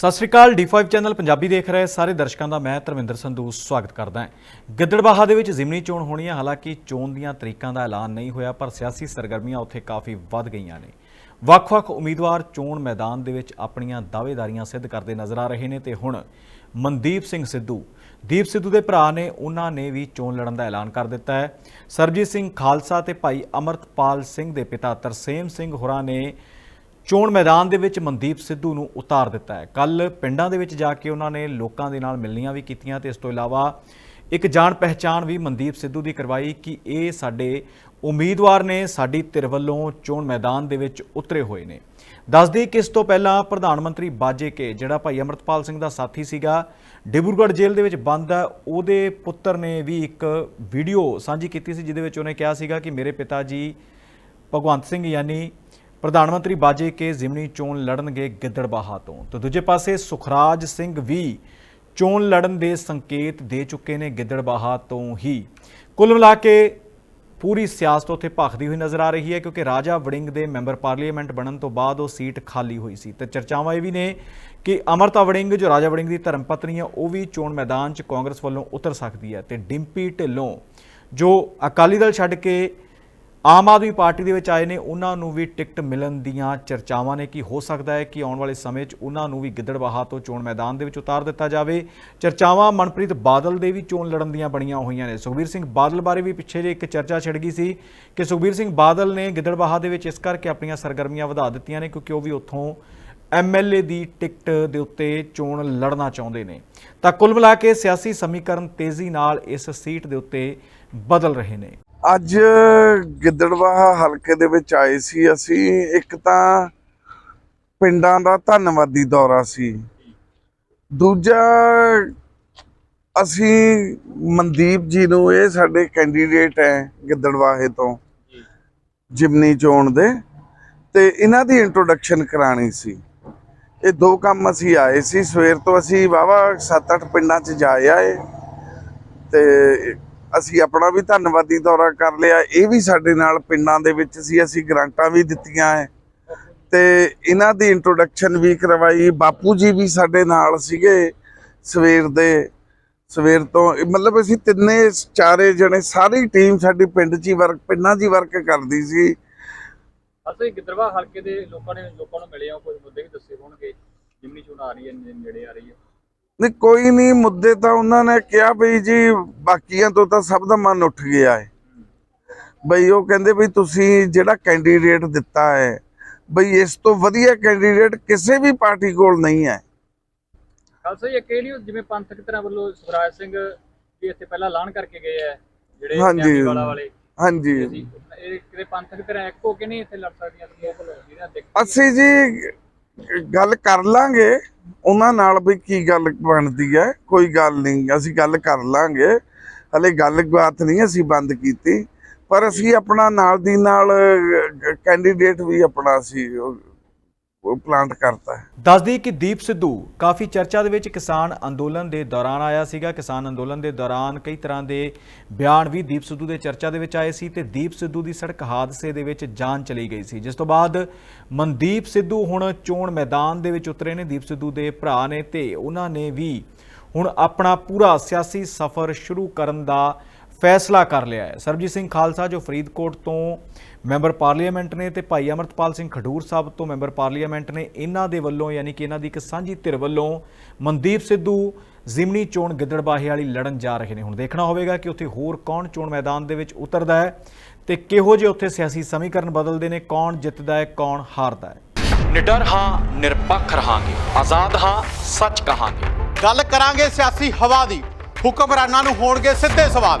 ਸਤਿ ਸ਼੍ਰੀ ਅਕਾਲ D5 channel Punjabi ਦੇਖ ਰਹੇ ਸਾਰੇ ਦਰਸ਼ਕਾਂ ਦਾ ਮੈਂ ਧਰਮਿੰਦਰ ਸੰਧੂ ਸਵਾਗਤ ਕਰਦਾ ਹਾਂ। ਗਿੱਦੜਬਾਹਾ ਦੇ ਵਿੱਚ ਜ਼ਿਮਨੀ ਚੋਣ ਹੋਣੀ ਹੈ, ਹਾਲਾਂਕਿ ਚੋਣ ਦੀਆਂ ਤਰੀਕਾਂ ਦਾ ਐਲਾਨ ਨਹੀਂ ਹੋਇਆ, ਪਰ ਸਿਆਸੀ ਸਰਗਰਮੀਆਂ ਉੱਥੇ ਕਾਫੀ ਵੱਧ ਗਈਆਂ ਨੇ। ਵੱਖ-ਵੱਖ ਉਮੀਦਵਾਰ ਚੋਣ ਮੈਦਾਨ ਦੇ ਵਿੱਚ ਆਪਣੀਆਂ ਦਾਅਵੇਦਾਰੀਆਂ ਸਿੱਧ ਕਰਦੇ ਨਜ਼ਰ ਆ ਰਹੇ ਨੇ ਤੇ ਹੁਣ ਮਨਦੀਪ ਸਿੰਘ ਸਿੱਧੂ, ਦੀਪ ਸਿੱਧੂ ਦੇ ਭਰਾ ਨੇ ਉਹਨਾਂ ਨੇ ਵੀ ਚੋਣ ਲੜਨ ਦਾ ਐਲਾਨ ਕਰ ਦਿੱਤਾ ਹੈ। ਸਰਜੀਤ ਸਿੰਘ ਖਾਲਸਾ ਤੇ ਭਾਈ ਅਮਰਤਪਾਲ ਸਿੰਘ ਦੇ ਪਿਤਾ ਤਰਸੇਮ ਸਿੰਘ ਹੋਰਾਂ ਨੇ ਚੋਣ ਮੈਦਾਨ ਦੇ ਵਿੱਚ ਮਨਦੀਪ ਸਿੱਧੂ ਨੂੰ ਉਤਾਰ ਦਿੱਤਾ ਹੈ। ਕੱਲ ਪਿੰਡਾਂ ਦੇ ਵਿੱਚ ਜਾ ਕੇ ਉਹਨਾਂ ਨੇ ਲੋਕਾਂ ਦੇ ਨਾਲ ਮਿਲਣੀਆਂ ਵੀ ਕੀਤੀਆਂ ਤੇ ਇਸ ਤੋਂ ਇਲਾਵਾ ਇੱਕ ਜਾਣ ਪਹਿਚਾਣ ਵੀ ਮਨਦੀਪ ਸਿੱਧੂ ਦੀ ਕਰਵਾਈ ਕਿ ਇਹ ਸਾਡੇ ਉਮੀਦਵਾਰ ਨੇ ਸਾਡੀ ਧਿਰ ਵੱਲੋਂ ਚੋਣ ਮੈਦਾਨ ਦੇ ਵਿੱਚ ਉਤਰੇ ਹੋਏ ਨੇ। ਦੱਸਦੀ ਕਿ ਇਸ ਤੋਂ ਪਹਿਲਾਂ ਪ੍ਰਧਾਨ ਮੰਤਰੀ ਬਾਜੇ ਕੇ, ਜਿਹੜਾ ਭਾਈ ਅਮਰਤਪਾਲ ਸਿੰਘ ਦਾ ਸਾਥੀ ਸੀਗਾ, ਡਿਬਰੂਗੜ੍ਹ ਜੇਲ੍ਹ ਦੇ ਵਿੱਚ ਬੰਦ ਹੈ। ਉਹਦੇ ਪੁੱਤਰ ਨੇ ਵੀ ਇੱਕ ਵੀਡੀਓ ਸਾਂਝੀ ਕੀਤੀ ਸੀ, ਜਿਹਦੇ ਵਿੱਚ ਉਹਨੇ ਕਿਹਾ ਸੀਗਾ ਕਿ ਮੇਰੇ ਪਿਤਾ ਜੀ ਭਗਵੰਤ ਸਿੰਘ ਯਾਨੀ ਪ੍ਰਧਾਨ ਮੰਤਰੀ ਬਾਜੇ ਕੇ ਜ਼ਿਮਨੀ ਚੋਣ ਲੜਨਗੇ ਗਿੱਦੜਬਾਹਾ ਤੋਂ। ਤੇ ਦੂਜੇ ਪਾਸੇ ਸੁਖਰਾਜ ਸਿੰਘ ਵੀ ਚੋਣ ਲੜਨ ਦੇ ਸੰਕੇਤ ਦੇ ਚੁੱਕੇ ਨੇ ਗਿੱਦੜਬਾਹਾ ਤੋਂ ਹੀ। ਕੁੱਲ ਮਿਲਾ ਕੇ ਪੂਰੀ ਸਿਆਸਤ ਉੱਥੇ ਭਖਦੀ ਹੋਈ ਨਜ਼ਰ ਆ ਰਹੀ ਹੈ ਕਿਉਂਕਿ ਰਾਜਾ ਵੜਿੰਗ ਦੇ ਮੈਂਬਰ ਪਾਰਲੀਮੈਂਟ ਬਣਨ ਤੋਂ ਬਾਅਦ ਉਹ ਸੀਟ ਖਾਲੀ ਹੋਈ ਸੀ। ਤੇ ਚਰਚਾਵਾਂ ਇਹ ਵੀ ਨੇ ਕਿ ਅਮਰਤਾ ਵੜਿੰਗ, ਜੋ ਰਾਜਾ ਵੜਿੰਗ ਦੀ ਧਰਮ ਪਤਨੀ ਹੈ, ਉਹ ਵੀ ਚੋਣ ਮੈਦਾਨ 'ਚ ਕਾਂਗਰਸ ਵੱਲੋਂ ਉਤਰ ਸਕਦੀ ਹੈ। ਤੇ ਡਿੰਪੀ ਢਿੱਲੋਂ, ਜੋ ਅਕਾਲੀ ਦਲ ਛੱਡ ਕੇ ਆਮ ਆਦਮੀ ਪਾਰਟੀ ਦੇ ਵਿੱਚ ਆਏ ਨੇ, ਉਹਨਾਂ ਨੂੰ ਵੀ ਟਿਕਟ ਮਿਲਣ ਦੀਆਂ ਚਰਚਾਵਾਂ ਨੇ ਕਿ ਹੋ ਸਕਦਾ ਹੈ ਕਿ ਆਉਣ ਵਾਲੇ ਸਮੇਂ 'ਚ ਉਹਨਾਂ ਨੂੰ ਵੀ ਗਿੱਦੜਬਾਹਾ ਤੋਂ ਚੋਣ ਮੈਦਾਨ ਦੇ ਵਿੱਚ ਉਤਾਰ ਦਿੱਤਾ ਜਾਵੇ। ਚਰਚਾਵਾਂ ਮਨਪ੍ਰੀਤ ਬਾਦਲ ਦੇ ਵੀ ਚੋਣ ਲੜਨ ਦੀਆਂ ਬਣੀਆਂ ਹੋਈਆਂ ਨੇ। ਸੁਖਬੀਰ ਸਿੰਘ ਬਾਦਲ ਬਾਰੇ ਵੀ ਪਿੱਛੇ ਜੇ ਇੱਕ ਚਰਚਾ ਛਿੜ ਗਈ ਸੀ ਕਿ ਸੁਖਬੀਰ ਸਿੰਘ ਬਾਦਲ ਨੇ ਗਿੱਦੜਬਾਹਾ ਦੇ ਵਿੱਚ ਇਸ ਕਰਕੇ ਆਪਣੀਆਂ ਸਰਗਰਮੀਆਂ ਵਧਾ ਦਿੱਤੀਆਂ ਨੇ ਕਿਉਂਕਿ ਉਹ ਵੀ ਉੱਥੋਂ ਐਮਐਲਏ ਦੀ ਟਿਕਟ ਦੇ ਉੱਤੇ ਚੋਣ ਲੜਨਾ ਚਾਹੁੰਦੇ ਨੇ। ਤਾਂ ਕੁੱਲ ਮਿਲਾ ਕੇ ਸਿਆਸੀ ਸਮੀਕਰਨ ਤੇਜ਼ੀ ਨਾਲ ਇਸ ਸੀਟ ਦੇ ਉੱਤੇ ਬਦਲ ਰਹੇ ਨੇ। ਅੱਜ ਗਿੱਦੜਵਾਹਾ ਹਲਕੇ ਦੇ ਵਿੱਚ ਆਏ ਸੀ ਅਸੀਂ। ਇੱਕ ਤਾਂ ਪਿੰਡਾਂ ਦਾ ਧੰਨਵਾਦੀ ਦੌਰਾ ਸੀ। ਦੂਜਾ, ਅਸੀਂ ਮਨਦੀਪ ਜੀ ਨੂੰ ਇਹ ਸਾਡੇ ਕੈਂਡੀਡੇਟ ਹੈ ਗਿੱਦੜਵਾਹੇ ਤੋਂ, ਜਿਮਨੀ ਚੋਣ ਦੇ, ਤੇ ਇਹਨਾਂ ਦੀ ਇੰਟਰੋਡਕਸ਼ਨ ਕਰਾਣੀ ਸੀ। ਇਹ ਦੋ ਕੰਮ ਅਸੀਂ ਆਏ ਸੀ। ਸਵੇਰ ਤੋਂ ਅਸੀਂ ਵਾਵਾ 7-8 ਪਿੰਡਾਂ 'ਚ ਜਾ ਆਏ, ਤੇ ਅਸੀਂ ਆਪਣਾ ਵੀ ਧੰਨਵਾਦੀ ਦੌਰਾ ਕਰ ਲਿਆ। ਇਹ ਵੀ ਸਾਡੇ ਨਾਲ ਪਿੰਡਾਂ ਦੇ ਵਿੱਚ ਸੀ, ਅਸੀਂ ਗ੍ਰਾਂਟਾਂ ਵੀ ਦਿੱਤੀਆਂ ਹੈ ਤੇ ਇਹਨਾਂ ਦੀ ਇੰਟਰੋਡਕਸ਼ਨ ਵੀ ਕਰਵਾਈ। ਬਾਪੂ ਜੀ ਵੀ ਸਾਡੇ ਨਾਲ ਸੀਗੇ ਸਵੇਰ ਦੇ। ਸਵੇਰ ਤੋਂ ਮਤਲਬ ਅਸੀਂ ਤਿੰਨੇ, ਚਾਰੇ ਜਣੇ, ਸਾਰੀ ਟੀਮ ਸਾਡੀ ਪਿੰਡ 'ਚ ਹੀ ਵਰਕ ਪਿੰਡਾਂ 'ਚ ਹੀ ਵਰਕ ਕਰਦੀ ਸੀ। ਅਸੀਂ ਗਿੱਦੜਵਾ ਹਲਕੇ ਦੇ ਲੋਕਾਂ ਨੇ, ਲੋਕਾਂ ਨੂੰ ਮਿਲੇ ਆ ਕੁਝ ਮੁੱਦੇ ਵੀ ਦੱਸੇ ਹੋਣਗੇ? ਜਿਮਨੀ ਚੋਣ ਆ ਰਹੀ ਹੈ ਨੇੜੇ ਆ ਰਹੀ ਹੈ। ਨਹੀਂ ਕੋਈ ਨਹੀਂ ਮੁੱਦੇ ਤਾਂ ਉਹਨਾਂ ਨੇ ਕਿਹਾ ਬਈ ਜੀ ਬਾਕੀਆਂ ਤੋਂ ਤਾਂ ਸਭ ਦਾ ਮਨ ਉੱਠ ਗਿਆ ਹੈ ਬਈ ਉਹ ਕਹਿੰਦੇ ਬਈ ਤੁਸੀਂ ਜਿਹੜਾ ਕੈਂਡੀਡੇਟ ਦਿੱਤਾ ਹੈ ਬਈ ਇਸ ਤੋਂ ਵਧੀਆ ਕੈਂਡੀਡੇਟ ਕਿਸੇ ਵੀ ਪਾਰਟੀ ਕੋਲ ਨਹੀਂ ਹੈ। ਖਾਲਸਾ ਜੀ ਜਿਵੇਂ ਪੰਥਕ ਤਰ੍ਹਾਂ ਵੱਲੋਂ ਸੁਖਰਾਜ ਸਿੰਘ ਵੀ ਇੱਥੇ ਪਹਿਲਾਂ ਐਲਾਨ ਕਰਕੇ ਗਏ ਆ ਜਿਹੜੇ ਹਾਂਜੀ। ਵਾਲਾ ਹਾਂਜੀ। ਇਹ ਕਿਤੇ ਪੰਥਕ ਤਰ੍ਹਾਂ ਇੱਕ ਕੇ ਨਹੀਂ ਇੱਥੇ ਲੜ ਸਕਦੀਆਂ ਲੋਕ ਜਿਹਨਾਂ ਦੇ ਅਸੀਂ ਜੀ ਗੱਲ ਕਰ ਲਾਂਗੇ। ਉਹਨਾਂ ਨਾਲ ਵੀ ਕੀ ਗੱਲ ਬਣਦੀ ਹੈ? ਕੋਈ ਗੱਲ ਨਹੀਂ, ਅਸੀਂ ਗੱਲ ਕਰ ਲਾਂਗੇ। ਹਲੇ ਗੱਲ ਬਾਤ ਨਹੀਂ ਅਸੀਂ ਬੰਦ ਕੀਤੀ, ਪਰ ਅਸੀਂ ਆਪਣਾ ਨਾਲ ਦੀ ਨਾਲ ਕੈਂਡੀਡੇਟ ਵੀ ਆਪਣਾ ਸੀ ਪਲਾਂਟ ਕਰਤਾ ਹੈ। ਦੱਸਦੀ ਕਿ ਦੀਪ ਸਿੱਧੂ ਕਾਫੀ ਚਰਚਾ ਦੇ ਵਿੱਚ ਕਿਸਾਨ ਅੰਦੋਲਨ ਦੇ ਦੌਰਾਨ ਆਇਆ ਸੀਗਾ। ਕਿਸਾਨ ਅੰਦੋਲਨ ਦੇ ਦੌਰਾਨ ਕਈ ਤਰ੍ਹਾਂ ਦੇ ਬਿਆਨ ਵੀ ਦੀਪ ਸਿੱਧੂ ਦੇ ਚਰਚਾ ਦੇ ਵਿੱਚ ਆਏ ਸੀ ਤੇ ਦੀਪ ਸਿੱਧੂ ਦੀ ਸੜਕ ਹਾਦਸੇ ਦੇ ਵਿੱਚ ਜਾਨ ਚਲੀ ਗਈ ਸੀ। ਜਿਸ ਤੋਂ ਬਾਅਦ ਮਨਦੀਪ ਸਿੱਧੂ ਹੁਣ ਚੋਣ ਮੈਦਾਨ ਦੇ ਵਿੱਚ ਉਤਰੇ ਨੇ। ਦੀਪ ਸਿੱਧੂ ਦੇ ਭਰਾ ਨੇ ਤੇ ਉਹਨਾਂ ਨੇ ਵੀ ਹੁਣ ਆਪਣਾ ਪੂਰਾ ਸਿਆਸੀ ਸਫ਼ਰ ਸ਼ੁਰੂ ਕਰਨ ਦਾ ਫੈਸਲਾ ਕਰ ਲਿਆ ਹੈ। ਸਰਬਜੀਤ ਸਿੰਘ ਖਾਲਸਾ ਜੋ ਫਰੀਦਕੋਟ ਤੋਂ ਮੈਂਬਰ ਪਾਰਲੀਮੈਂਟ ਨੇ ਤੇ ਭਾਈ ਅਮਰਤਪਾਲ ਸਿੰਘ ਖਡੂਰ ਸਾਹਿਬ ਤੋਂ ਮੈਂਬਰ ਪਾਰਲੀਮੈਂਟ ਨੇ ਇਹਨਾਂ ਦੇ ਵੱਲੋਂ ਯਾਨੀ ਕਿ ਇਹਨਾਂ ਦੀ ਇੱਕ ਸਾਂਝੀ ਧਿਰ ਵੱਲੋਂ ਮਨਦੀਪ ਸਿੱਧੂ ਜ਼ਿਮਨੀ ਚੋਣ ਗਿੱਦੜਬਾਹੇ ਵਾਲੀ ਲੜਨ ਜਾ ਰਹੇ ਨੇ। ਹੁਣ ਦੇਖਣਾ ਹੋਵੇਗਾ ਕਿ ਉੱਥੇ ਹੋਰ ਕੌਣ ਚੋਣ ਮੈਦਾਨ ਦੇ ਵਿੱਚ ਉਤਰਦਾ ਹੈ ਤੇ ਕਿਹੋ ਜਿਹੇ ਉੱਥੇ ਸਿਆਸੀ ਸਮੀਕਰਨ ਬਦਲਦੇ ਨੇ ਕੌਣ ਜਿੱਤਦਾ ਹੈ ਕੌਣ ਹਾਰਦਾ ਹੈ। ਨਿਡਰ ਹਾਂ ਨਿਰਪੱਖ ਰਹਾਂਗੇ। ਆਜ਼ਾਦ ਹਾਂ ਸੱਚ ਕਹਾਂਗੇ। ਗੱਲ ਕਰਾਂਗੇ ਸਿਆਸੀ ਹਵਾ ਦੀ। ਹੁਕਮਰਾਨਾਂ ਨੂੰ ਹੋਣਗੇ ਸਿੱਧੇ ਸਵਾਲ।